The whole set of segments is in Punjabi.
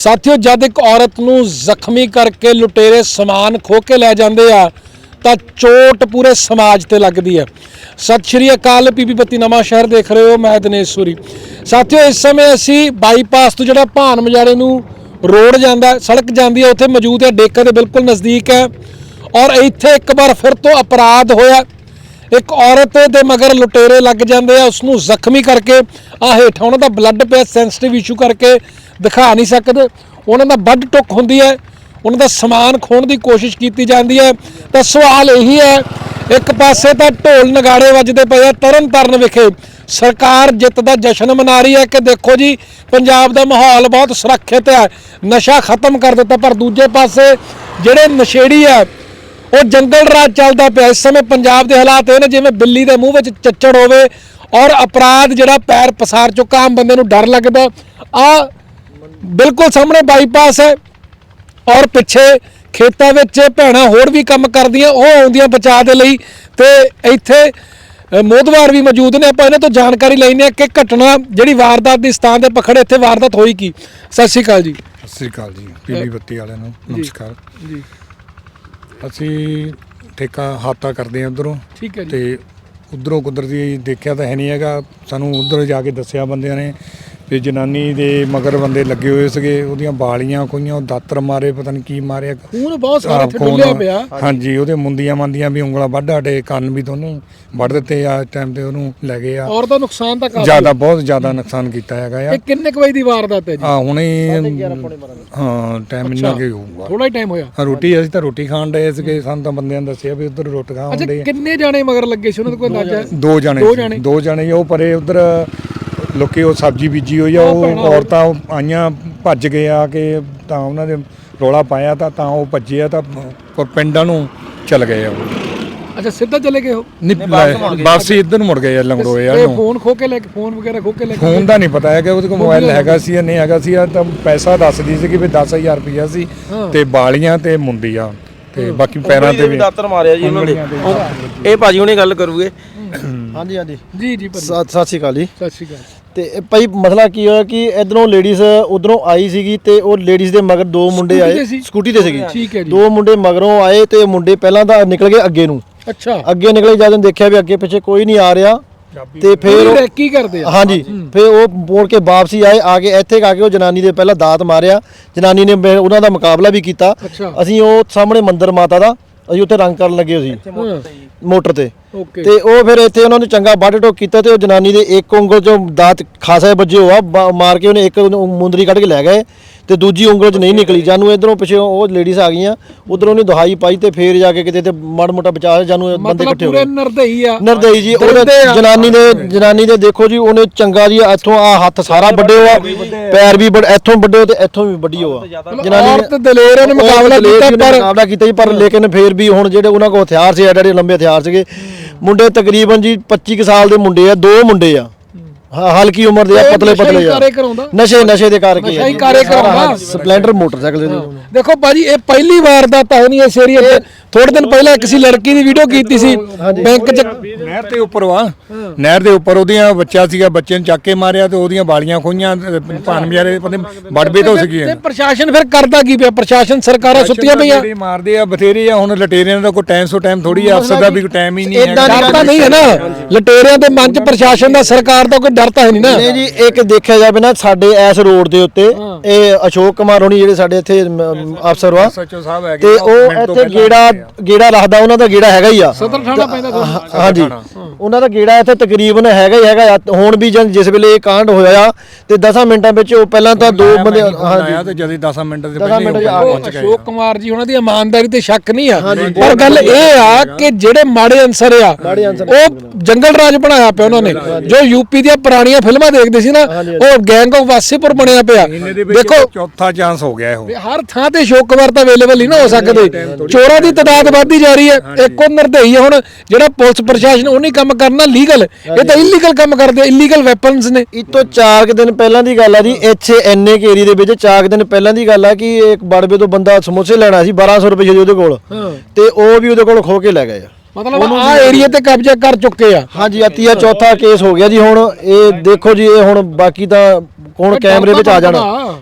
ਸਾਥੀਓ, ਜਦ ਇੱਕ ਔਰਤ ਨੂੰ ਜ਼ਖਮੀ ਕਰਕੇ ਲੁਟੇਰੇ ਸਮਾਨ ਖੋ ਕੇ ਲੈ ਜਾਂਦੇ ਆ, ਤਾਂ ਚੋਟ ਪੂਰੇ ਸਮਾਜ ਤੇ ਲੱਗਦੀ ਹੈ। ਸਤਿ ਸ਼੍ਰੀ ਅਕਾਲ ਪੀਪੀ ਬੱਤੀ ਨਵਾਂ ਸ਼ਹਿਰ ਦੇਖ ਰਹੇ ਹੋ, ਮੈਂ ਦਿਨੇਸ਼ ਸੂਰੀ। ਸਾਥੀਓ, ਇਸ ਸਮੇਂ ਅਸੀਂ ਬਾਈਪਾਸ ਤੋਂ ਜਿਹੜਾ ਭਾਨ ਮਜਾਰੇ ਨੂੰ ਰੋਡ ਜਾਂਦਾ, ਸੜਕ ਜਾਂਦੀ ਹੈ, ਉੱਥੇ ਮੌਜੂਦ ਹੈ, ਡੇਕਾ ਦੇ ਬਿਲਕੁਲ ਨਜ਼ਦੀਕ ਹੈ ਔਰ ਇੱਥੇ ਇੱਕ ਵਾਰ ਫਿਰ ਤੋਂ ਅਪਰਾਧ ਹੋਇਆ। ਇੱਕ ਔਰਤ ਦੇ ਮਗਰ ਲੁਟੇਰੇ ਲੱਗ ਜਾਂਦੇ ਆ ਉਸ ਨੂੰ ਜ਼ਖਮੀ ਕਰਕੇ ਆ ਹੇਠਾਂ ਉਹਨਾਂ ਦਾ ਬਲੱਡ ਪਿਆ ਸੈਂਸਿਟਿਵ ਇਸ਼ੂ ਕਰਕੇ, ਦਿਖਾ ਨਹੀਂ ਸਕਦੇ। ਉਹਨਾਂ ਦਾ ਵੱਡ ਟੁੱਕ ਹੁੰਦੀ ਹੈ, ਉਹਨਾਂ ਦਾ ਸਮਾਨ ਖੋਣ ਦੀ ਕੋਸ਼ਿਸ਼ ਕੀਤੀ ਜਾਂਦੀ ਹੈ। ਤਾਂ ਸਵਾਲ ਇਹੀ ਹੈ, ਇੱਕ ਪਾਸੇ ਤਾਂ ਢੋਲ ਨਗਾੜੇ ਵੱਜਦੇ ਪਏ ਆ ਤਰਨ ਤਾਰਨ ਵਿਖੇ। ਸਰਕਾਰ ਜਿੱਤ ਦਾ ਜਸ਼ਨ ਮਨਾ ਰਹੀ ਹੈ ਕਿ ਦੇਖੋ ਜੀ, ਪੰਜਾਬ ਦਾ ਮਾਹੌਲ ਬਹੁਤ ਸੁਰੱਖਿਅਤ ਹੈ, ਨਸ਼ਾ ਖਤਮ ਕਰ ਦਿੱਤਾ, ਪਰ ਦੂਜੇ ਪਾਸੇ ਜਿਹੜੇ ਨਸ਼ੇੜੀ ਹੈ ਉਹ ਜੰਗਲ ਰਾਜ ਚੱਲਦਾ ਪਿਆ। ਇਸ ਸਮੇਂ ਪੰਜਾਬ ਦੇ ਹਾਲਾਤ ਇਹ ਨੇ ਜਿਵੇਂ ਬਿੱਲੀ ਦੇ ਮੂੰਹ ਵਿੱਚ ਚੱਚੜ ਹੋਵੇ ਔਰ ਅਪਰਾਧ ਜਿਹੜਾ ਪੈਰ ਪਸਾਰ ਚੁੱਕਾ ਆਮ ਬੰਦੇ ਨੂੰ ਡਰ ਲੱਗਦਾ। ਆ ਬਿਲਕੁਲ ਸਾਹਮਣੇ ਬਾਈਪਾਸ ਹੈ ਔਰ ਪਿੱਛੇ ਖੇਤਾਂ ਵਿੱਚ ਭੈਣਾਂ ਹੋਰ ਵੀ ਕੰਮ ਕਰਦੀਆਂ ਉਹ ਆਉਂਦੀਆਂ ਬਚਾਅ ਦੇ ਲਈ ਤੇ ਇੱਥੇ ਮੋਦਵਾਰ ਵੀ ਮੌਜੂਦ ਨੇ। ਆਪਾਂ ਇਹਨਾਂ ਤੋਂ ਜਾਣਕਾਰੀ ਲੈਣੀ ਹੈ ਕਿ ਘਟਨਾ ਜਿਹੜੀ ਵਾਰਦਾਤ ਦੀ ਸਥਾਨ ਤੇ ਪਖੜੇ ਇੱਥੇ ਵਾਰਦਾਤ ਹੋਈ ਕੀ? ਸਤਿ ਸ਼੍ਰੀ ਅਕਾਲ ਜੀ। ਸਤਿ ਸ੍ਰੀ ਅਕਾਲ ਜੀ ਪੀਲੀ ਬੱਤੀ ਵਾਲਿਆਂ ਨੂੰ ਨਮਸਕਾਰ। ਜੀ। ਅਸੀਂ ਠੇਕਾ ਹਾਤਾ ਕਰਦੇ ਹਾਂ ਉਧਰੋਂ। ਠੀਕ ਹੈ ਜੀ। ਤੇ ਉਧਰੋਂ ਕੁਦਰਤੀ ਦੇਖਿਆ ਤਾਂ ਹੈ ਨਹੀਂ ਹੈਗਾ। ਸਾਨੂੰ ਉਧਰ ਜਾ ਕੇ ਦੱਸਿਆ ਬੰਦਿਆਂ ਨੇ ਵੀ ਜਨਾਨੀ ਦੇ ਮਗਰ ਬੰਦੇ ਲੱਗੇ ਹੋਏ ਸੀਗੇ ਉਹਦੀਆਂ ਬਾਲੀਆਂ ਕੋਈਆਂ ਉਹ ਦਾਤਰ ਮਾਰੇ ਪਤਾ ਨਹੀਂ ਕੀ ਮਾਰਿਆ। ਖੂਨ ਬਹੁਤ ਸਾਰਾ ਇੱਥੇ ਡੁੱਲਿਆ ਪਿਆ। ਹਾਂਜੀ ਉਹਦੇ ਮੁੰਦੀਆਂ ਮੰਦੀਆਂ ਵੀ ਉਂਗਲਾਂ ਵੱਢ ਹਟੇ ਕੰਨ ਵੀ ਦੋਨੇ ਵੱਢ ਦਿੱਤੇ ਆ ਟਾਈਮ ਤੇ ਉਹਨੂੰ ਲੈ ਗਏ ਆ। ਔਰ ਦਾ ਨੁਕਸਾਨ ਤਾਂ ਕਾਫੀ ਜ਼ਿਆਦਾ ਬਹੁਤ ਜ਼ਿਆਦਾ ਨੁਕਸਾਨ ਕੀਤਾ ਹੈਗਾ ਆ। ਇਹ ਕਿੰਨੇ ਕੁ ਵਜੇ ਦੀ ਵਾਰਦਾਤ ਹੈ ਜੀ? ਆ ਹੁਣੇ ਹਾਂ ਟਾਈਮ ਇੰਨਾ ਕਿ ਹੋਊਗਾ। ਥੋੜਾ ਹੀ ਟਾਈਮ ਹੋਇਆ। ਹਾਂ, ਰੋਟੀ ਅਸੀਂ ਤਾਂ ਰੋਟੀ ਖਾਣ ਡਏ ਸੀਗੇ ਸਾਨੂੰ ਤਾਂ ਬੰਦਿਆਂ ਨੇ ਦੱਸਿਆ ਵੀ ਉਧਰ ਰੋਟੀ ਖਾਣ ਅੱਛਾ ਡਏ ਆ। ਕਿੰਨੇ ਜਾਣੇ ਮਗਰ ਲੱਗੇ ਸੀ? ਉਹਨਾਂ ਦਾ ਕੋਈ ਅੰਦਾਜ਼ਾ? ਦੋ ਜਣੇ ਦੋ ਜਾਣੇ? ਉਹ ਪਰੇ ਉਧਰ ਲੋਕੀ ਉਹ ਸਬਜ਼ੀ ਬੀਜੀ ਹੋਈ ਆ ਉਹ ਔਰਤਾਂ ਉਹ ਆਈਆਂ ਭੱਜ ਗਏ ਆ ਕਿ ਤਾਂ ਉਹਨਾਂ ਦੇ ਰੋਲਾ ਪਾਇਆ ਤਾਂ ਤਾਂ ਉਹ ਭੱਜੇ ਆ ਤਾਂ ਪਿੰਡਾਂ ਨੂੰ ਚਲ ਗਏ ਆ ਉਹ। ਅੱਛਾ ਸਿੱਧਾ ਚਲੇ ਗਏ ਹੋ ਨਹੀਂ ਵਾਪਸੀ ਇੱਧਰ ਨੂੰ ਮੁੜ ਗਏ ਆ ਲੰਗੜੋਏ ਆ ਨੂੰ। ਫੋਨ ਖੋ ਕੇ ਲੈ ਕੇ ਫੋਨ ਵਗੈਰਾ ਖੋ ਕੇ ਲੈ ਕੇ ਫੋਨ ਦਾ ਨਹੀਂ ਪਤਾ ਹੈ ਕਿ ਉਹਦੇ ਕੋਲ ਮੋਬਾਈਲ ਹੈਗਾ ਸੀ ਜਾਂ ਨਹੀਂ ਹੈਗਾ ਸੀ ਆ ਤਾਂ ਪੈਸਾ ਦੱਸਦੀ ਸੀ ਕਿ ਵੀ 10000 ਰੁਪਇਆ ਸੀ ਤੇ ਬਾਲੀਆਂ ਤੇ ਮੁੰਦੀਆਂ ਤੇ ਬਾਕੀ ਪੈਰਾਂ ਤੇ ਵੀ। ਦਾਤਰ ਮਾਰਿਆ ਜੀ ਉਹਨਾਂ ਨੇ। ਇਹ ਭਾਜੀ ਹੁਣੇ ਗੱਲ ਕਰੂਗੇ। ਹਾਂਜੀ ਹਾਂਜੀ। ਜੀ ਜੀ ਸਤਿ ਸ਼੍ਰੀ ਅਕਾਲ ਜੀ। ਸਤਿ ਸ਼੍ਰੀ ਅਕਾਲ। ਤੇ ਇਹ ਭਾਈ ਮਸਲਾ ਕੀ ਹੋਇਆ ਕਿ ਇਧਰੋਂ ਲੇਡੀਜ਼ ਉਧਰੋਂ ਆਈ ਸੀਗੀ ਤੇ ਉਹ ਲੇਡੀਜ਼ ਦੇ ਮਗਰ ਦੋ ਮੁੰਡੇ ਆਏ? ਸਕੂਟੀ ਤੇ ਸੀਗੀ। ਠੀਕ ਹੈ ਜੀ। ਦੋ ਮੁੰਡੇ ਮਗਰੋਂ ਆਏ ਤੇ ਮੁੰਡੇ ਪਹਿਲਾਂ ਤਾਂ ਨਿਕਲ ਗਏ ਅੱਗੇ ਨੂੰ। ਅੱਛਾ। ਅੱਗੇ ਨਿਕਲੇ ਜਦੋਂ ਦੇਖਿਆ ਵੀ ਅੱਗੇ ਪਿੱਛੇ ਕੋਈ ਨਹੀਂ ਆ ਰਿਹਾ ਤੇ ਫਿਰ ਉਹ- ਫਿਰ ਕੀ ਕਰਦੇ ਆ। ਹਾਂਜੀ ਫਿਰ ਉਹ ਮੋੜ ਕੇ ਵਾਪਸੀ ਆਏ ਆ ਕੇ ਇੱਥੇ ਆ ਕੇ ਉਹ ਜਨਾਨੀ ਦੇ ਪਹਿਲਾਂ ਦਾਤ ਮਾਰਿਆ। ਜਨਾਨੀ ਨੇ ਮੇ- ਉਹਨਾਂ ਦਾ ਮੁਕਾਬਲਾ ਵੀ ਕੀਤਾ। ਅੱਛਾ। ਅਸੀਂ ਉਹ ਸਾਹਮਣੇ ਮੰਦਿਰ ਮਾਤਾ ਦਾ ਅਸੀਂ ਉੱਥੇ ਰੰਗ ਕਰਨ ਲੱਗੇ ਹੋਏ ਸੀ ਮੋਟਰ ਤੇ। ਤੇ ਉਹ ਫਿਰ ਇੱਥੇ ਉਹਨਾਂ ਨੇ ਚੰਗਾ ਵੱਢ ਟੋਕ ਕੀਤਾ ਤੇ ਉਹ ਜਨਾਨੀ ਦੇ ਇੱਕ ਉਂਗਲ ਚੋਂ ਦਾਤ ਖਾਸਾ ਵੱਜੇ ਹੋਆ ਮਾਰ ਕੇ ਉਹਨੇ ਇੱਕ ਮੁੰਦਰੀ ਕੱਢ ਕੇ ਲੈ ਗਏ ਤੇ ਦੂਜੀ ਉਂਗਲ 'ਚ ਨਹੀਂ ਨਿਕਲੀ। ਜਾਨੂੰ ਇਧਰੋਂ ਪਿੱਛੇ ਉਹ ਲੇਡੀਜ਼ ਆ ਗਈਆਂ ਉਧਰੋਂ ਉਹਨੇ ਦਹਾਈ ਪਾਈ ਤੇ ਫੇਰ ਜਾ ਕੇ ਕਿਤੇ ਤੇ ਮਾੜਾ ਮੋਟਾ ਬਚਾ ਜਾਨੂੰ ਬੰਦੇ ਇਕੱਠੇ ਹੋ ਗਏ। ਨਰਦਈ ਆ। ਨਰਦਈ ਜੀ ਉਹਨੇ। ਜਨਾਨੀ ਦੇ ਜਨਾਨੀ ਦੇ ਦੇਖੋ ਜੀ ਉਹਨੇ ਚੰਗਾ ਜੀ ਇੱਥੋਂ ਆ ਹੱਥ ਸਾਰਾ ਵੱਡੇ ਹੋਆ ਪੈਰ ਵੀ ਵੱਡ ਇੱਥੋਂ ਵੱਡੇ ਤੇ ਇੱਥੋਂ ਵੀ ਵੱਡੀ ਹੋਆ ਔਰਤ ਦਲੇਰ ਨੇ ਮੁਕਾਬਲਾ ਦਲੇਰ ਕੀਤਾ ਪਰ ਮੁਕਾਬਲਾ ਕੀਤਾ ਜੀ ਪਰ ਲੇਕਿਨ ਫੇਰ ਵੀ ਹੁਣ ਜਿਹੜੇ ਉਹਨਾਂ ਕੋਲ ਹਥਿਆਰ ਸੀ ਐਡੇ ਐਡੇ ਲੰਬੇ ਹਥਿਆਰ ਸੀਗੇ ਮੁੰਡੇ ਤਕਰੀਬਨ ਜੀ 25 ਕੁ ਸਾਲ ਦੇ ਮੁੰਡੇ ਆ ਦੋ ਮੁੰਡੇ ਆ। ਹਾਂ ਹਲਕੀ ਉਮਰ ਦੇ ਆ ਪਤਲੇ ਪਤਲੇ ਆ ਕਾਰੇ ਕਰਾਉਂਦਾ ਨਸ਼ੇ ਨਸ਼ੇ ਦੇ ਕਰਕੇ ਨਸ਼ਾ ਹੀ ਕਾਰੇ ਕਰਾਉਂਦਾ। ਸਪਲੈਂਡਰ ਮੋਟਰਸਾਈਕਲ ਦੇ ਦੇਖੋ ਭਾਜੀ ਇਹ ਪਹਿਲੀ ਵਾਰ ਦਾ ਤਾਂ ਨਹੀਂ ਇਸ ਏਰੀਆ ਤੇ। ਥੋੜੇ ਦਿਨ ਪਹਿਲਾਂ ਇੱਕ ਸੀ ਲੜਕੀ ਦੀ ਵੀਡੀਓ ਕੀਤੀ ਸੀ। ਬੈਂਕ 'ਚ ਨਹਿਰ ਦੇ ਉੱਪਰ ਵਾ ਨਹਿਰ ਦੇ ਉੱਪਰ ਉਹਦੀਆਂ ਬੱਚਾ ਸੀਗਾ ਬੱਚੇ ਨੂੰ ਚੱਕ ਕੇ ਮਾਰਿਆ ਤੇ ਉਹਦੀਆਂ ਬਾਲੀਆਂ ਖੋਈਆਂ ਭਾਨ ਮਿਆਰੇ ਪਤਾ ਬੜਬੇ ਤੋਂ ਤੇ ਸੀਗੀਆਂ। ਪ੍ਰਸ਼ਾਸਨ ਫਿਰ ਕਰਦਾ ਕੀ ਪਿਆ? ਪ੍ਰਸ਼ਾਸਨ ਸਰਕਾਰਾਂ ਸੁੱਤੀਆਂ ਪਈਆਂ। ਮਾਰਦੇ ਆ ਬਥੇਰੇ ਆ ਹੁਣ ਲਟੇਰਿਆਂ ਦਾ ਕੋਈ ਟਾਈਮ ਸੋ ਟਾਈਮ ਥੋੜੀ ਆ ਅਫਸਰ ਦਾ ਵੀ ਕੋਈ ਟਾਈਮ ਹੀ ਨਹੀਂ ਹੈ ਤਾਂ ਨਹੀਂ ਹੈ ਨਾ। ਲਟੇਰਿਆਂ ਦੇ ਮਨ 'ਚ ਪ੍ਰਸ਼ਾਸਨ ਦਾ ਸਰਕਾਰ ਦਾ ਕੋਈ ਡਰ ਤਾਂ ਹੈ ਨਹੀਂ ਨਾ। ਨਹੀਂ ਜੀ ਇੱਕ ਦੇਖਿਆ ਜਾਵੇ ਨਾ ਸਾਡੇ ਇਸ ਰੋਡ ਦੇ ਉੱਤੇ ਇਹ ਅਸ਼ੋਕ ਕੁਮਾਰ ਹੋਣੀ ਜਿਹੜੇ ਸਾਡੇ ਇੱਥੇ ਅਫਸਰ ਵਾ। ਸੱਚੋ ਸਾਹਿਬ ਹੈਗੇ ਤੇ ਉਹ ਇੱਥੇ ਗੇੜਾ ਗੇੜਾ ਰੱਖਦਾ ਉਹਨਾਂ ਦਾ ਗੇੜਾ ਹੈਗਾ ਹੀ ਆ। ਸਦਰ ਪੈਂਦਾ ਹਾਂਜੀ। ਉਹਨਾਂ ਦਾ ਗੇੜਾ ਇੱਥੇ ਤਕਰੀਬਨ ਹੈਗਾ ਹੀ ਹੈਗਾ ਆ। ਹੁਣ ਵੀ ਜਦ ਜਿਸ ਵੇਲੇ ਇਹ ਕਾਂਡ ਹੋਇਆ ਆ ਤੇ 10 ਮਿੰਟਾਂ ਵਿੱਚ ਉਹ ਪਹਿਲਾਂ ਤਾਂ ਦੋ ਬੰਦੇ ਆਇਆ ਹਾਂਜੀ। ਤੇ ਜਦ 10 ਮਿੰਟ ਦੇ ਪਹਿਲੇ ਪਹੁੰਚ ਗਏ ਅਸ਼ੋਕ ਕੁਮਾਰ ਜੀ ਉਹਨਾਂ ਦੀ ਇਮਾਨਦਾਰੀ ਤੇ ਸ਼ੱਕ ਨਹੀਂ ਆ। ਪਰ ਗੱਲ ਇਹ ਆ ਕਿ ਜਿਹੜੇ ਮਾੜੇ ਅਨਸਰ ਆ ਉਹ ਜੰਗਲ ਰਾਜ ਬਣਾਇਆ ਪਿਆ ਉਹਨਾਂ ਨੇ। ਜੋ ਯੂਪੀ ਦੀਆਂ ਪੁਰਾਣੀਆਂ ਫਿਲਮਾਂ ਦੇਖਦੇ ਸੀ ਨਾ ਉਹ ਗੈਂਗ ਆਫ ਵਾਸੀਪੁਰ ਬਣਿਆ ਪਿਆ। ਦੇ ਦੇਖੋ ਚੌਥਾ ਚਾਂਸ ਹੋ ਗਿਆ ਇਹੋ। ਹਰ ਥਾਂ ਤੇ ਅਸ਼ੋਕ ਕੁਮਾਰ ਤਾਂ ਅਵੇਲੇਬਲ ਨਹੀਂ ਨਾ ਹੋ ਸਕਦੇ। ਚੋਰਾਂ ਦੀ ਤਦਾਦ ਵੱਧਦੀ ਜਾ ਰਹੀ ਹੈ। ਇੱਕ ਉਹ ਨਿਰਦਈ ਹੈ ਹੁਣ ਜਿਹੜਾ ਪੁਲਿਸ ਪ੍ਰਸ਼ਾਸਨ ਉਹ ਨਹੀਂ ਕੰਮ ਕਰਨਾ ਲੀਗਲ ਇਹ ਤਾਂ ਇਲੀਗਲ ਕੰਮ ਕਰਦੇ ਇਲੀਗਲ ਵੈਪਨਸ ਨੇ। ਇਹ ਤੋਂ 4 ਕੁ ਦਿਨ ਪਹਿਲਾਂ ਦੀ ਗੱਲ ਆ ਜੀ ਇੱਥੇ ਐਨਏ ਕੇ ਏਰੀਆ ਦੇ ਵਿੱਚ 4 ਕੁ ਦਿਨ ਪਹਿਲਾਂ ਦੀ ਗੱਲ ਆ ਕਿ ਇੱਕ ਬੜਵੇ ਤੋਂ ਬੰਦਾ ਸਮੋਸੇ ਲੈਣਾ ਸੀ 1200 ਰੁਪਏ ਸੀ ਉਹਦੇ ਕੋਲ। ਤੇ ਉਹ ਵੀ ਉਹਦੇ ਕੋਲ ਖੋ ਕੇ ਲੈ ਗਏ ਆ। ਮਤਲਬ ਆ ਏਰੀਆ ਤੇ ਕਬਜ਼ਾ ਕਰ ਚੁੱਕੇ ਆ। ਹਾਂਜੀ ਆ ਤੀਆ ਚੌਥਾ ਕੇਸ ਹੋ ਗਿਆ ਜੀ ਹੁਣ। ਇਹ ਦੇਖੋ ਜੀ ਇਹ ਹੁਣ ਬਾਕੀ ਤਾਂ ਇਹ ਕੈਮਰੇ ਵਿੱਚ ਆ ਜਾਣਾ।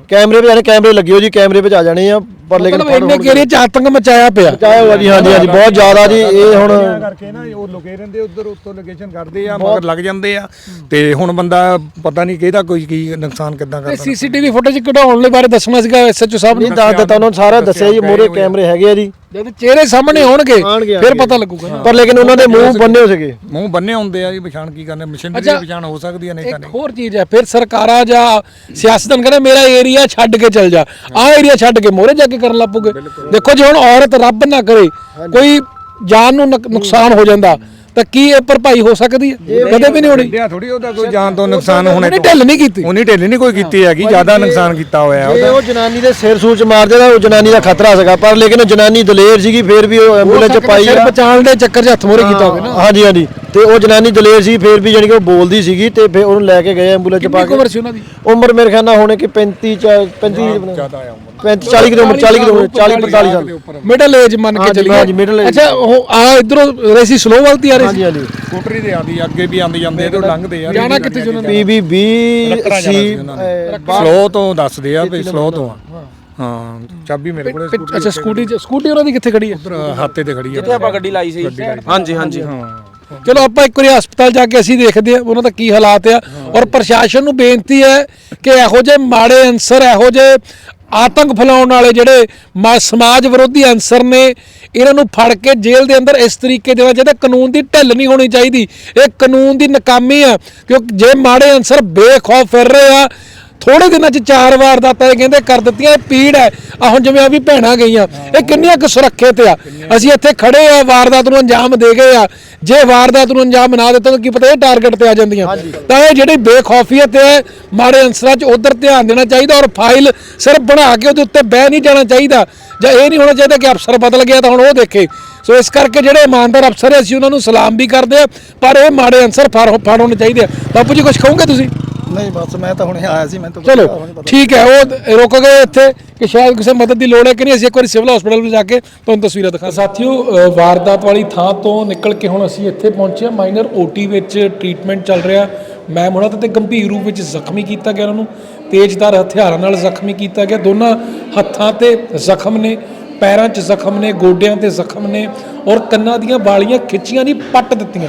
ਕੈਮਰੇ ਵਿੱਚ ਆਣੇ ਕੈਮਰੇ ਲੱਗਿਓ ਜੀ ਕੈਮਰੇ ਵਿੱਚ ਆ ਜਾਣੇ ਆ ਪਰ ਲੇਕਿਨ ਮਤਲਬ ਇੰਨੇ ਏਰੀਆ ਚ ਆਤੰਕ ਮਚਾਇਆ ਪਿਆ। ਚਾਹੇ ਹੋਇਆ ਜੀ ਹਾਂਜੀ ਹਾਂਜੀ ਬਹੁਤ ਜ਼ਿਆਦਾ ਜੀ ਇਹ ਹੁਣ ਕਰਕੇ ਨਾ ਉਹ ਲੁਕੇ ਰਹਿੰਦੇ ਉਧਰ ਉੱਤੋਂ ਲੋਕੇਸ਼ਨ ਕਰਦੇ ਆ ਮਗਰ ਲੱਗ ਜਾਂਦੇ ਆ। ਤੇ ਹੁਣ ਬੰਦਾ ਪਤਾ ਨਹੀਂ ਕਿਹਦਾ ਕੋਈ ਕੀ ਨੁਕਸਾਨ ਕਿੱਦਾਂ ਤੇ ਕਰਦਾ ਸੀਸੀਟੀਵੀ ਫੁਟੇਜ ਕਢਾਉਣ ਲਈ ਬਾਰੇ ਦੱਸਣਾ ਸੀਗਾ ਐਸਐਚਓ ਸਾਹਿਬ ਨਹੀਂ ਨੇ ਦੱਸ ਦਿੱਤਾ ਉਹਨਾਂ ਨੇ ਸਾਰਾ ਦੱਸਿਆ ਜੀ ਮੋਰੇ ਕੈਮਰੇ ਹੈਗੇ ਆ ਜੀ। ਜਦ ਚਿਹਰੇ ਸਾਹਮਣੇ ਹੋਣਗੇ ਆਉਣਗੇ, ਫਿਰ। ਪਤਾ ਲੱਗੂਗਾ ਪਰ ਲੇਕਿਨ ਉਹਨਾਂ ਦੇ ਮੂੰਹ ਬੰਨੇ ਹੋ ਸੀਗੇ। ਮੂੰਹ ਬੰਨੇ ਹੁੰਦੇ ਆ ਜੀ ਪਛਾਣ ਕੀ ਕਰਨੇ ਮਸ਼ੀਨਰੀ ਦੀ ਪਛਾਣ ਹੋ ਸਕਦੀ ਹੈ ਨਹੀਂ ਤਾਂ ਇੱਕ ਹੋਰ ਚੀਜ਼ ਹੈ ਫਿਰ ਸਰਕਾਰਾਂ ਜਾਂ ਸਿਆਸਤਦਾਨ ਕਹਿੰਦੇ ਮੇਰਾ ਏਰੀਆ ਛੱਡ ਕੇ ਚੱਲ ਜਾ। ਆਹ ਏਰੀਆ ਛੱਡ ਕੇ ਮੋਰੇ ਜਾ ਕੇ ਕਰਨ ਲੱਪੂਗੇ ਦੇਖੋ ਜੇ ਹੁਣ ਔਰਤ ਰੱਬ ਨਾ ਕਰੇ ਕੋਈ ਜਾਨ ਨੂੰ ਨੁਕ- ਨੁਕਸਾਨ ਹੋ ਜਾਂਦਾ ਤਾਂ ਕੀ ਇਹ ਭਰਪਾਈ ਹੋ ਸਕਦੀ ਹੈ? ਕਦੇ ਵੀ ਨਹੀਂ ਹੋਣੀ। ਇੰਡੀਆ ਥੋੜੀ ਉਹਦਾ ਕੋਈ ਜਾਨ ਤੋਂ ਨੁਕਸਾਨ ਹੋਣੇ ਉਹਨੇ ਢਿੱਲ ਨਹੀਂ ਕੀਤੀ। ਉਹਨੇ ਢਿੱਲ ਨਹੀਂ ਕੋਈ ਕੀਤੀ ਹੈਗੀ ਜ਼ਿਆਦਾ ਨੁਕਸਾਨ ਕੀਤਾ ਹੋਇਆ ਜੇ ਉਹਦਾ। ਉਹ ਜਨਾਨੀ ਦੇ ਸਿਰ ਸੂਚ ਮਾਰ ਦੇਦਾ ਉਹ ਜਨਾਨੀ ਦਾ ਖਤਰਾ ਸੀਗਾ ਪਰ ਲੇਕਿਨ ਉਹ ਜਨਾਨੀ ਦਲੇਰ ਸੀਗੀ ਫਿਰ ਵੀ ਉਹ ਐਂਬੂਲੈਂਸ ਚ ਪਾਈ ਸਿਰ ਆ। ਬਚਾਉਣ ਦੇ ਚੱਕਰ 'ਚ ਹੱਥ ਮੋਰੇ ਕੀਤਾ ਹੋਵੇ ਨਾ। ਹਾਂਜੀ ਹਾਂਜੀ। ਤੇ ਉਹ ਜਨਾਨੀ ਦਲੇਰ ਸੀ ਫਿਰ ਵੀ ਜਾਨੀ ਕਿ ਉਹ ਬੋਲਦੀ ਸੀਗੀ ਤੇ ਫਿਰ ਉਹਨੂੰ ਲੈ ਕੇ ਗਏ ਐਂਬੂਲੈਂਸ ਚ ਪਾ ਕਿੰਨੀ ਕੇ। ਉਮਰ ਸੀ ਉਹਨਾਂ ਦੀ? ਉਮਰ ਮੇਰੇ ਖਿਆਲ ਨਾਲ ਹੋਣੇ ਕਿ 35 ਚ- 35 ਜ਼ਿਆਦਾ ਆ ਉਮਰ। 35 40 ਦੀ ਉਮਰ 40 ਦੀ ਉਮਰ 40 45 ਸਾਲ। ਮਿਡਲ ਏਜ ਮੰਨ ਕੇ ਹਾਂਜੀ, ਚੱਲੀਏ। ਹਾਂਜੀ, middle age। ਅੱਛਾ ਉਹ ਆ ਇਧਰੋਂ ਰੇਸੀ ਸਲੋ ਵੱਲਤੀ ਆ ਰਹੀ ਸੀ ਹਾਂਜੀ ਹਾਂਜੀ। ਸਕੂਟਰੀ ਦੇ ਆਂਦੀ ਅੱਗੇ ਵੀ ਆਂਦੀ ਜਾਂਦੇ ਆ ਤੇ ਉਹ ਲੰਘਦੇ ਆ। ਜਾਣਾ ਕਿੱਥੇ ਸੀ ਉਹਨਾਂ ਨੇ ਪੀਬੀ 20 ਲੱਕੜਾਂ ਜਾਣਾ ਸੀ ਸੀ ਉਹਨਾਂ ਨੇ। ਸਲੋ ਤੋਂ ਦੱਸਦੇ ਆ ਵੀ ਸਲੋ ਤੋਂ ਆ। ਹਾਂ। ਚਾਬੀ ਮੇਰੇ ਕੋਲ ਪਿੱਛ- ਅੱਛਾ ਸਕੂਟੀ 'ਚ- ਸਕੂਟੀ ਉਹਨਾਂ ਦੀ ਕਿੱਥੇ ਖੜੀ ਹੈ ਉਧਰ ਹਾਤੇ ਤੇ ਖੜੀ ਆ। ਜਿੱਥੇ ਆਪਾਂ ਗੱਡੀ ਲਾਈ ਸੀ। ਹਾਂਜੀ ਹਾਂਜੀ। ਚਲੋ ਆਪਾਂ ਇੱਕ ਵਾਰੀ ਹਸਪਤਾਲ ਜਾ ਕੇ ਅਸੀਂ ਦੇਖਦੇ ਹਾਂ ਉਹਨਾਂ ਦਾ ਕੀ ਹਾਲਾਤ ਆ। ਔਰ ਪ੍ਰਸ਼ਾਸਨ ਨੂੰ ਬੇਨਤੀ ਹੈ ਕਿ ਇਹੋ ਜਿਹੇ ਮਾੜੇ ਅਨਸਰ ਇਹੋ ਜਿਹੇ ਆਤੰਕ ਫੈਲਾਉਣ ਵਾਲੇ ਜਿਹੜੇ ਮਾ- ਸਮਾਜ ਵਿਰੋਧੀ ਅਨਸਰ ਨੇ, ਇਹਨਾਂ ਨੂੰ ਫੜ ਕੇ ਜੇਲ੍ਹ ਦੇ ਅੰਦਰ ਇਸ ਤਰੀਕੇ ਦੇ ਵਿੱਚ, ਇਹਦੇ ਕਾਨੂੰਨ ਦੀ ਢਿੱਲ ਨਹੀਂ ਹੋਣੀ ਚਾਹੀਦੀ। ਇਹ ਕਾਨੂੰਨ ਦੀ ਨਾਕਾਮੀ ਆ, ਕਿਉਂਕਿ ਜੇ ਮਾੜੇ ਅਨਸਰ ਬੇਖੌਫ ਫਿਰ ਰਹੇ ਆ ਥੋੜੇ ਦਿਨਾਂ ਚ ਚਾਰ ਵਾਰ ਦਾ ਇਹ ਕਹਿੰਦੇ ਕਰ ਦਿੱਤੀਆਂ ਇਹ ਪੀੜ ਹੈ। ਆ ਹੁਣ ਜਿਵੇਂ ਆ ਵੀ ਭੈਣਾਂ ਗਈਆਂ ਇਹ ਕਿੰਨੀਆਂ ਕੁ ਸੁਰੱਖਿਅਤ ਆ? ਅਸੀਂ ਇੱਥੇ ਖੜੇ ਆ ਵਾਰਦਾਤ ਨੂੰ ਅੰਜਾਮ ਦੇ ਗਏ ਆ। ਜੇ ਵਾਰਦਾਤ ਨੂੰ ਅੰਜਾਮ ਨਾ ਦਿੱਤਾ ਤਾਂ ਕੀ ਪਤਾ ਇਹ ਟਾਰਗੇਟ ਤੇ ਆ ਜਾਂਦੀਆਂ। ਤਾਂ ਇਹ ਜਿਹੜੀ ਬੇਖੌਫੀਅਤ ਹੈ ਮਾੜੇ ਅੰਸਰਾਂ 'ਚ ਉਧਰ ਧਿਆਨ ਦੇਣਾ ਚਾਹੀਦਾ ਔਰ ਫਾਈਲ ਸਿਰਫ ਬਣਾ ਕੇ ਉਹਦੇ ਉੱਤੇ ਬਹਿ ਨਹੀਂ ਜਾਣਾ ਚਾਹੀਦਾ। ਜਾਂ ਇਹ ਨਹੀਂ ਹੋਣਾ ਚਾਹੀਦਾ ਕਿ ਅਫਸਰ ਬਦਲ ਗਿਆ ਤਾਂ ਹੁਣ ਉਹ ਦੇਖੇ। ਸੋ ਇਸ ਕਰਕੇ ਜਿਹੜੇ ਇਮਾਨਦਾਰ ਅਫਸਰ ਹੈ ਅਸੀਂ ਉਹਨਾਂ ਨੂੰ ਸਲਾਮ ਵੀ ਕਰਦੇ ਆ ਪਰ ਇਹ ਮਾੜੇ ਅੰਸਰ ਫੜ ਫੜ ਹੋਣੇ ਚਾਹੀਦੇ। ਆ ਬਾਪੂ ਜੀ ਕੁਝ ਕਹੋਗੇ ਤੁਸੀਂ? ਨਹੀਂ ਬਸ ਮੈਂ ਤਾਂ ਹੁਣੇ ਆਇਆ ਸੀ ਮੈਂ ਤਾਂ ਚਲੋ ਠੀਕ ਹੈ ਉਹ ਰੁਕ ਗਏ ਇੱਥੇ ਕਿ ਸ਼ਾਇਦ ਕਿਸੇ ਮਦਦ ਦੀ ਲੋੜ ਹੈ ਕਿ ਨਹੀਂ ਅਸੀਂ ਇੱਕ ਵਾਰੀ ਸਿਵਲ ਹਸਪੀਟਲ ਵਿੱਚ ਜਾ ਕੇ ਤੁਹਾਨੂੰ ਤਸਵੀਰਾਂ ਦਿਖਾ ਸਾਥੀਓ ਵਾਰਦਾਤ ਵਾਲੀ ਥਾਂ ਤੋਂ ਨਿਕਲ ਕੇ ਹੁਣ ਅਸੀਂ ਇੱਥੇ ਪਹੁੰਚੇ ਹਾਂ। ਮਾਈਨਰ ਓਟੀ ਵਿੱਚ ਟ੍ਰੀਟਮੈਂਟ ਚੱਲ ਰਿਹਾ। ਮੈਂ ਉਹਨਾਂ ਤੇ ਗੰਭੀਰ ਰੂਪ ਵਿੱਚ ਜ਼ਖਮੀ ਕੀਤਾ ਗਿਆ ਉਹਨਾਂ ਨੂੰ। ਤੇਜ਼ਧਾਰ ਹਥਿਆਰਾਂ ਨਾਲ ਜ਼ਖਮੀ ਕੀਤਾ ਗਿਆ। ਦੋਨਾਂ ਹੱਥਾਂ ਤੇ ਜ਼ਖਮ ਨੇ ਪੈਰਾਂ 'ਚ ਜ਼ਖਮ ਨੇ ਗੋਡਿਆਂ ਤੇ ਜ਼ਖਮ ਨੇ ਔਰ ਕੰਨਾਂ ਦੀਆਂ ਵਾਲੀਆਂ ਖਿੱਚੀਆਂ ਨਹੀਂ ਪੱਟ ਦਿੱਤੀਆਂ।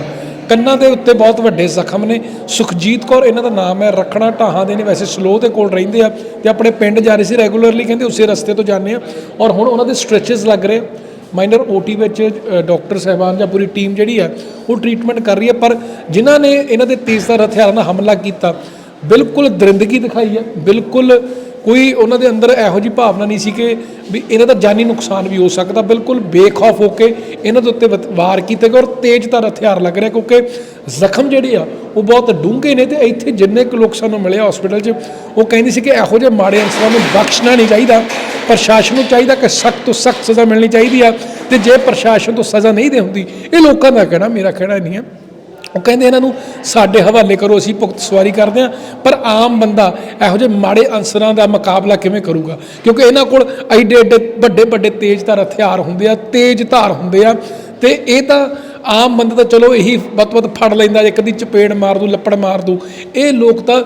ਕੰਨਾਂ ਦੇ ਉੱਤੇ ਬਹੁਤ ਵੱਡੇ ਜ਼ਖਮ ਨੇ। ਸੁਖਜੀਤ ਕੌਰ ਇਹਨਾਂ ਦਾ ਨਾਮ ਹੈ ਰੱਖਣਾ ਢਾਹਾਂ ਦੇ ਨੇ। ਵੈਸੇ ਸਲੋ ਦੇ ਕੋਲ ਰਹਿੰਦੇ ਆ ਤੇ ਆਪਣੇ ਪਿੰਡ ਜਾ ਰਹੇ ਸੀ ਰੈਗੂਲਰਲੀ ਕਹਿੰਦੇ ਉਸੇ ਰਸਤੇ ਤੋਂ ਜਾਂਦੇ ਆ। ਔਰ ਹੁਣ ਉਹਨਾਂ ਦੇ ਸਟ੍ਰੈਚਸ ਲੱਗ ਰਹੇ। ਮਾਈਨਰ ਓਟੀ ਵਿੱਚ ਅ, ਡਾਕਟਰ ਸਾਹਿਬਾਨ ਜਾਂ ਪੂਰੀ ਟੀਮ ਜਿਹੜੀ ਹੈ ਉਹ ਟ੍ਰੀਟਮੈਂਟ ਕਰ ਰਹੀ ਹੈ ਪਰ ਜਿਨ੍ਹਾਂ ਨੇ ਇਹਨਾਂ ਦੇ ਤੇਜ਼ਧਾਰ ਹਥਿਆਰਾਂ ਨਾਲ ਹਮਲਾ ਕੀਤਾ ਬਿਲਕੁਲ ਦਰਿੰਦਗੀ ਦਿਖਾਈ ਹੈ ਬਿਲਕੁਲ ਕੋਈ ਉਹਨਾਂ ਦੇ ਅੰਦਰ ਇਹੋ ਜਿਹੀ ਭਾਵਨਾ ਨਹੀਂ ਸੀ ਕਿ ਵੀ ਇਹਨਾਂ ਦਾ ਜਾਨੀ ਨੁਕਸਾਨ ਵੀ ਹੋ ਸਕਦਾ। ਬਿਲਕੁਲ ਬੇਖੌਫ ਹੋ ਕੇ ਇਹਨਾਂ ਦੇ ਉੱਤੇ ਵਾਰ ਕੀਤੇ ਗਏ ਔਰ ਤੇਜ਼ਧਾਰ ਹਥਿਆਰ ਲੱਗ ਰਿਹਾ ਕਿਉਂਕਿ ਜ਼ਖਮ ਜਿਹੜੇ ਆ, ਉਹ ਬਹੁਤ ਡੂੰਘੇ ਨੇ ਤੇ ਇੱਥੇ ਜਿੰਨੇ ਕੁ ਲੋਕ ਸਾਨੂੰ ਮਿਲੇ ਹਸਪੀਟਲ 'ਚ, ਉਹ ਕਹਿੰਦੇ ਸੀ ਕਿ ਇਹੋ ਜਿਹੇ ਮਾੜੇ ਅਨਸਰਾਂ ਨੂੰ ਬਖਸ਼ਣਾ ਨਹੀਂ ਚਾਹੀਦਾ। ਪ੍ਰਸ਼ਾਸਨ ਨੂੰ ਚਾਹੀਦਾ ਕਿ ਸਖਤ ਤੋਂ ਸਖਤ ਸਜ਼ਾ ਮਿਲਣੀ ਚਾਹੀਦੀ ਆ ਤੇ ਜੇ ਪ੍ਰਸ਼ਾਸਨ ਤੋਂ ਸਜ਼ਾ ਨਹੀਂ ਦੇ ਹੁੰਦੀ, ਇਹ ਲੋਕਾਂ ਦਾ ਕਹਿਣਾ, ਮੇਰਾ ਕਹਿਣਾ ਨਹੀਂ ਹੈ। ਉਹ ਕਹਿੰਦੇ ਇਹਨਾਂ ਨੂੰ, ਸਾਡੇ ਹਵਾਲੇ ਕਰੋ, ਅਸੀਂ ਭੁਗਤ ਸਵਾਰੀ ਕਰਦੇ ਹਾਂ। ਪਰ ਆਮ ਬੰਦਾ ਇਹੋ ਜਿਹੇ ਮਾੜੇ ਅਨਸਰਾਂ ਦਾ ਮੁਕਾਬਲਾ ਕਿਵੇਂ ਕਰੂਗਾ? ਕਿਉਂਕਿ ਇਹਨਾਂ ਕੋਲ ਐਡੇ ਐਡੇ ਵੱਡੇ ਵੱਡੇ ਤੇਜ਼ਧਾਰ ਹਥਿਆਰ ਹੁੰਦੇ ਆ, ਤੇਜ਼ ਧਾਰ ਹੁੰਦੇ ਆ। ਤੇ ਇਹ ਤਾਂ ਆਮ ਬੰਦਾ ਤਾਂ ਚਲੋ ਇਹੀ ਵੱਤ-ਵੱਤ ਫੜ ਲੈਂਦਾ, ਇੱਕ ਦੀ ਚਪੇੜ ਮਾਰ ਦੂ, ਲੱਪੜ ਮਾਰ ਦੂ। ਇਹ ਲੋਕ ਤਾਂ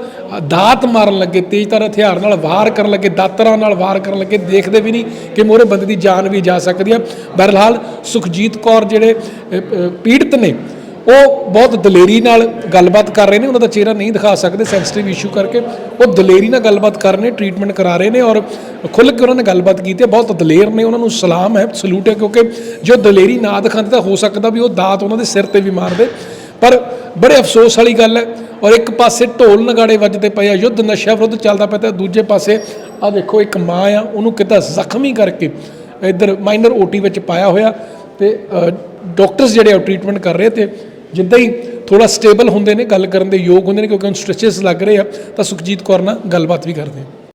ਦਾਤ ਮਾਰਨ ਲੱਗੇ ਤੇਜ਼ਧਾਰ ਹਥਿਆਰ ਨਾਲ ਵਾਰ ਕਰਨ ਲੱਗੇ, ਦਾਤਰਾਂ ਨਾਲ ਵਾਰ ਕਰਨ ਲੱਗੇ, ਦੇਖਦੇ ਵੀ ਨਹੀਂ ਕਿ ਮੋਰੇ ਬੰਦੇ ਦੀ ਜਾਨ ਵੀ ਜਾ ਸਕਦੀ ਆ। ਬਹਰਹਾਲ ਸੁਖਜੀਤ ਕੌਰ ਜਿਹੜੇ ਪੀੜਤ ਨੇ ਉਹ ਬਹੁਤ ਦਲੇਰੀ ਨਾਲ ਗੱਲਬਾਤ ਕਰ ਰਹੇ ਨੇ, ਉਹਨਾਂ ਦਾ ਚਿਹਰਾ ਨਹੀਂ ਦਿਖਾ ਸਕਦੇ ਸੈਂਸਿਟਿਵ ਇਸ਼ੂ ਕਰਕੇ ਉਹ ਦਲੇਰੀ ਨਾਲ ਗੱਲਬਾਤ ਕਰ ਰਹੇ ਨੇ ਟ੍ਰੀਟਮੈਂਟ ਕਰਾ ਰਹੇ ਨੇ ਔਰ ਖੁੱਲ੍ਹ ਕੇ ਉਹਨਾਂ ਨੇ ਗੱਲਬਾਤ ਕੀਤੀ ਹੈ। ਬਹੁਤ ਦਲੇਰ ਨੇ, ਉਹਨਾਂ ਨੂੰ ਸਲਾਮ ਹੈ ਸਲੂਟ ਹੈ, ਕਿਉਂਕਿ ਜੋ ਦਲੇਰੀ ਨਾ ਦਿਖਾਉਂਦੇ ਤਾਂ ਹੋ ਸਕਦਾ ਵੀ ਉਹ ਦਾਤ ਉਹਨਾਂ ਦੇ ਸਿਰ ਤੇ ਵੀ ਮਾਰਦੇ। ਪਰ ਬੜੇ ਅਫਸੋਸ ਵਾਲੀ ਗੱਲ ਹੈ ਔਰ ਇੱਕ ਪਾਸੇ ਢੋਲ ਨਗਾੜੇ ਵੱਜਦੇ ਪਏ ਆ, ਯੁੱਧ ਨਸ਼ਾ ਵਿਰੁੱਧ ਚੱਲਦਾ ਪਿਆ ਤੇ ਦੂਜੇ ਪਾਸੇ ਆ ਦੇਖੋ, ਇੱਕ ਮਾਂ ਆ, ਉਹਨੂੰ ਕਿਤਾ ਜ਼ਖਮੀ ਕਰਕੇ ਇੱਧਰ ਮਾਈਨਰ ਓਟੀ ਵਿੱਚ ਪਾਇਆ ਹੋਇਆ ਤੇ ਡਾਕਟਰਸ ਜਿਹੜੇ ਆ ਟ੍ਰੀਟਮੈਂਟ ਕਰ ਰਹੇ ਤੇ ਜਿੱਦਾਂ ਹੀ ਥੋੜਾ ਸਟੇਬਲ ਹੁੰਦੇ ਨੇ, ਗੱਲ ਕਰਨ ਦੇ ਯੋਗ ਹੁੰਦੇ ਨੇ, ਕਿਉਂਕਿ ਹੁਣ ਸਟ੍ਰੈਚਸ ਲੱਗ ਰਹੇ ਆ, ਤਾਂ ਸੁਖਜੀਤ ਕੌਰ ਨਾਲ ਗੱਲਬਾਤ ਵੀ ਕਰਦੇ ਆ।